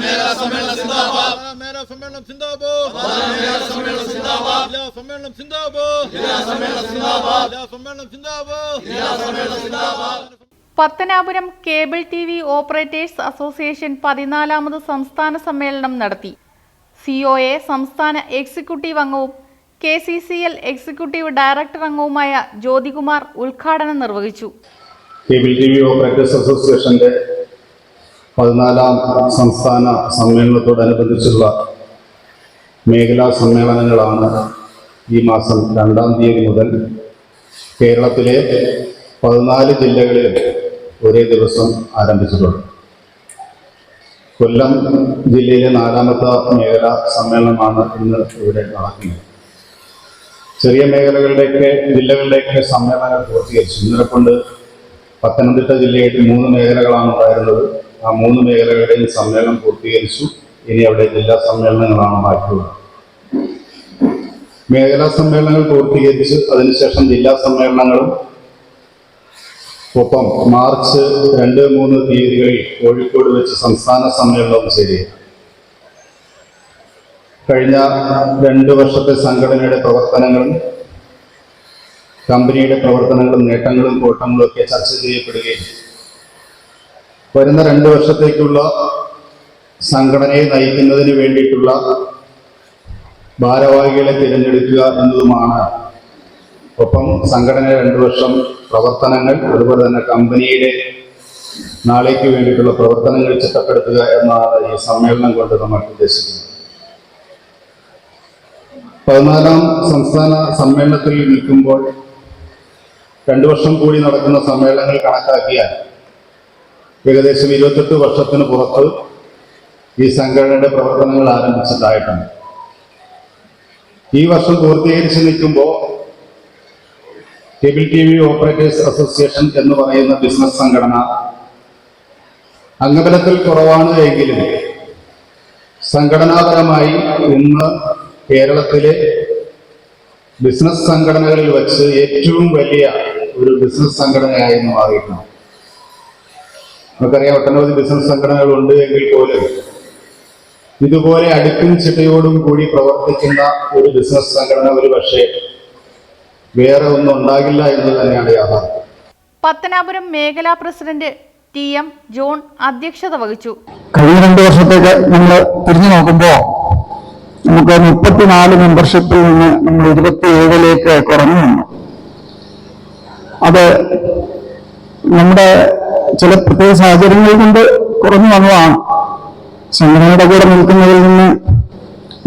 മേഖലാ സമ്മേളനം Pathanapuram cable T V operators association പതിനാലാമത് സംസ്ഥാന സമ്മേളനം നടത്തി. സിഒഎ എ സംസ്ഥാന എക്സിക്യൂട്ടീവ് അംഗവും K C C L executive director അംഗവുമായ ജ്യോതികുമാർ ഉദ്ഘാടനം നിർവഹിച്ചു. അസോസിയേഷന്റെ പതിനാലാം സംസ്ഥാന സമ്മേളനത്തോടനുബന്ധിച്ചുള്ള മേഖലാ സമ്മേളനങ്ങളാണ് ഈ മാസം രണ്ടാം തീയതി മുതൽ കേരളത്തിലെ പതിനാല് ജില്ലകളിൽ ഒരേ ദിവസം ആരംഭിച്ചിട്ടുണ്ട് കൊല്ലം ജില്ലയിലെ നാലാമത്തെ മേഖലാ സമ്മേളനമാണ് ഇന്ന് ഇവിടെ നടക്കുന്നത്. ചെറിയ മേഖലകളുടെയൊക്കെ ജില്ലകളുടെയൊക്കെ സമ്മേളനങ്ങൾ പൂർത്തീകരിച്ചു. ഇന്നലെ കൊണ്ട് പത്തനംതിട്ട ജില്ലയായിട്ട് മൂന്ന് മേഖലകളാണ് ഉണ്ടായിരുന്നത്. ആ മൂന്ന് മേഖലകളുടെയും സമ്മേളനം പൂർത്തീകരിച്ചു. ഇനി അവിടെ ജില്ലാ സമ്മേളനങ്ങളാണ് ബാക്കിയുള്ളത്. മേഖലാ സമ്മേളനങ്ങൾ പൂർത്തീകരിച്ച് അതിനുശേഷം ജില്ലാ സമ്മേളനങ്ങളും ഒപ്പം മാർച്ച് രണ്ട് മൂന്ന് തീയതികളിൽ കോഴിക്കോട് വെച്ച് സംസ്ഥാന സമ്മേളനവും ചേരുക കഴിഞ്ഞ രണ്ട് വർഷത്തെ സംഘടനയുടെ പ്രവർത്തനങ്ങളും കമ്പനിയുടെ പ്രവർത്തനങ്ങളും നേട്ടങ്ങളും കോട്ടങ്ങളും ഒക്കെ ചർച്ച ചെയ്യപ്പെടുകയും വരുന്ന രണ്ട് വർഷത്തേക്കുള്ള സംഘടനയെ നയിക്കുന്നതിന് വേണ്ടിയിട്ടുള്ള ഭാരവാഹികളെ തിരഞ്ഞെടുക്കുക എന്നതുമാണ്. ഒപ്പം സംഘടന രണ്ടു വർഷം പ്രവർത്തനങ്ങൾ അതുപോലെ തന്നെ കമ്പനിയുടെ നാളേക്ക് വേണ്ടിയിട്ടുള്ള പ്രവർത്തനങ്ങൾ ചിട്ടപ്പെടുത്തുക എന്നാണ് ഈ സമ്മേളനം കൊണ്ട് നമ്മൾ ഉദ്ദേശിക്കുന്നത്. പതിനാലാം സംസ്ഥാന സമ്മേളനത്തിൽ നിൽക്കുമ്പോൾ രണ്ടു വർഷം കൂടി നടക്കുന്ന സമ്മേളനങ്ങൾ കണക്കാക്കിയാൽ ഏകദേശം ഇരുപത്തെട്ട് വർഷത്തിന് പുറത്ത് ഈ സംഘടനയുടെ പ്രവർത്തനങ്ങൾ ആരംഭിച്ചതായിട്ടുണ്ട്. ഈ വർഷം പൂർത്തീകരിച്ച് നിൽക്കുമ്പോൾ cable T V operators association എന്ന് പറയുന്ന ബിസിനസ് സംഘടന അംഗബലത്തിൽ കുറവാണ് എങ്കിലും സംഘടനാപരമായി ഇന്ന് കേരളത്തിലെ ബിസിനസ് സംഘടനകളിൽ വച്ച് ഏറ്റവും വലിയ ഒരു ബിസിനസ് സംഘടനയായി ഇന്ന് മാറിയിട്ടുണ്ട്. നമുക്കറിയാം ഒട്ടനവധി ബിസിനസ് സംഘടനകളുണ്ട് എങ്കിൽ പോലും ഇതുപോലെ അടുക്കും ചിട്ടയോടും കൂടി പ്രവർത്തിക്കുന്ന ഒരു ബിസിനസ് സംഘടന ഒരു പക്ഷേ വേറെ ഒന്നും ഉണ്ടാകില്ല എന്ന് തന്നെയാണ് യാഥാർത്ഥ്യം. പത്തനാപുരം മേഖലാ പ്രസിഡന്റ് ടി എം ജോൺ അധ്യക്ഷത വഹിച്ചു. കഴിഞ്ഞ രണ്ടു വർഷത്തേക്ക് നമ്മൾ തിരിഞ്ഞു നോക്കുമ്പോൾ നമുക്ക് മുപ്പത്തിനാല് മെമ്പർഷിപ്പിൽ നിന്ന് നമ്മൾ ഇരുപത്തിയേഴിലേക്ക് കുറഞ്ഞു വന്നു അത് നമ്മുടെ ചില പ്രത്യേക സാഹചര്യങ്ങൾ കൊണ്ട് കുറഞ്ഞു വന്നതാണ്. സംഘടനയുടെ കൂടെ നിൽക്കുന്നതിൽ നിന്ന്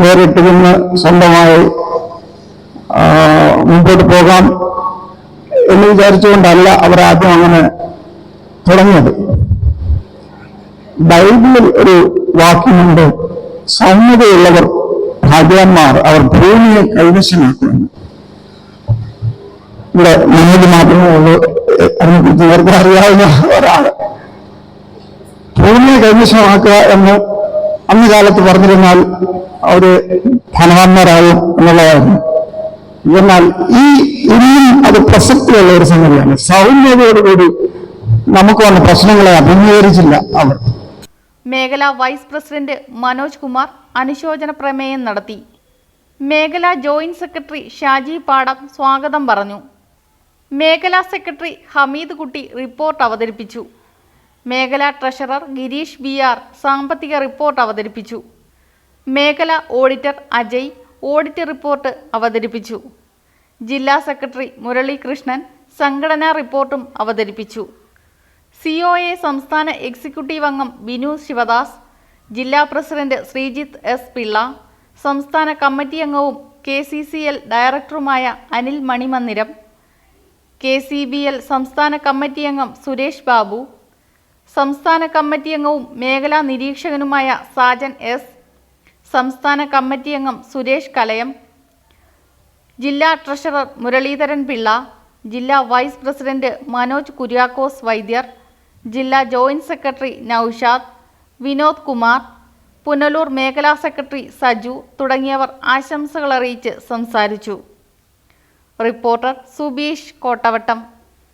വേറിട്ട് നിന്ന് സ്വന്തമായി മുമ്പോട്ട് പോകാം എന്ന് വിചാരിച്ചുകൊണ്ടല്ല അവർ ആദ്യം അങ്ങനെ തുടങ്ങിയത്. ബൈബിളിൽ ഒരു വാക്യമുണ്ട് സൗമ്യതയുള്ളവർ ഭാഗ്യവാന്മാർ അവർ ഭൂമിയെ കൈവശമാക്കുമെന്ന് ഇവിടെ നമുക്ക് മാത്രമേ ഉള്ളൂ. അതിനെക്കുറിച്ച് നേരത്തെ അറിയാവുന്ന ഒരാൾ ഭൂമിയെ കൈവശമാക്കുക എന്ന് അന്ന് കാലത്ത് പറഞ്ഞിരുന്നാൽ അവർ ധനവാന്മാരാകും എന്നുള്ളതായിരുന്നു. എന്നാൽ ഈ ഇന്നും അത് പ്രസക്തിയുള്ള ഒരു സംഗതിയാണ്. സൗമ്യതയോടുകൂടി നമുക്ക് വന്ന പ്രശ്നങ്ങളെ അഭിമുഖീകരിച്ചില്ല അവർ. മേഖലാ വൈസ് പ്രസിഡന്റ് മനോജ് കുമാർ അനുശോചന പ്രമേയം നടത്തി. മേഖലാ ജോയിന്റ് സെക്രട്ടറി ഷാജി പാടം സ്വാഗതം പറഞ്ഞു. മേഖലാ സെക്രട്ടറി ഹമീദ് കുട്ടി റിപ്പോർട്ട് അവതരിപ്പിച്ചു. മേഖലാ ട്രഷറർ ഗിരീഷ് ബി ആർ സാമ്പത്തിക റിപ്പോർട്ട് അവതരിപ്പിച്ചു. മേഖല ഓഡിറ്റർ അജയ് ഓഡിറ്റ് റിപ്പോർട്ട് അവതരിപ്പിച്ചു. ജില്ലാ സെക്രട്ടറി മുരളീകൃഷ്ണൻ സംഘടനാ റിപ്പോർട്ടും അവതരിപ്പിച്ചു. സി ഒ എ സംസ്ഥാന എക്സിക്യൂട്ടീവ് അംഗം ബിനു ശിവദാസ് ജില്ലാ പ്രസിഡന്റ് ശ്രീജിത്ത് എസ് പിള്ള സംസ്ഥാന കമ്മിറ്റി അംഗവും കെ സി സി എൽ ഡയറക്ടറുമായ Anil Manimandiram K C B L സംസ്ഥാന കമ്മിറ്റി അംഗം സുരേഷ് ബാബു സംസ്ഥാന കമ്മിറ്റി അംഗവും മേഖലാ നിരീക്ഷകനുമായ സാജൻ എസ് സംസ്ഥാന കമ്മിറ്റി അംഗം സുരേഷ് കലയം ജില്ലാ ട്രഷറർ മുരളീധരൻ പിള്ള ജില്ലാ വൈസ് പ്രസിഡന്റ് മനോജ് കുര്യാക്കോസ് വൈദ്യർ ജില്ലാ ജോയിന്റ് സെക്രട്ടറി നൌഷാദ് വിനോദ് കുമാർ പുനലൂർ മേഖലാ സെക്രട്ടറി സജു തുടങ്ങിയവർ ആശംസകൾ അറിയിച്ച് സംസാരിച്ചു. റിപ്പോർട്ടർ സുബീഷ് കോട്ടവട്ടം.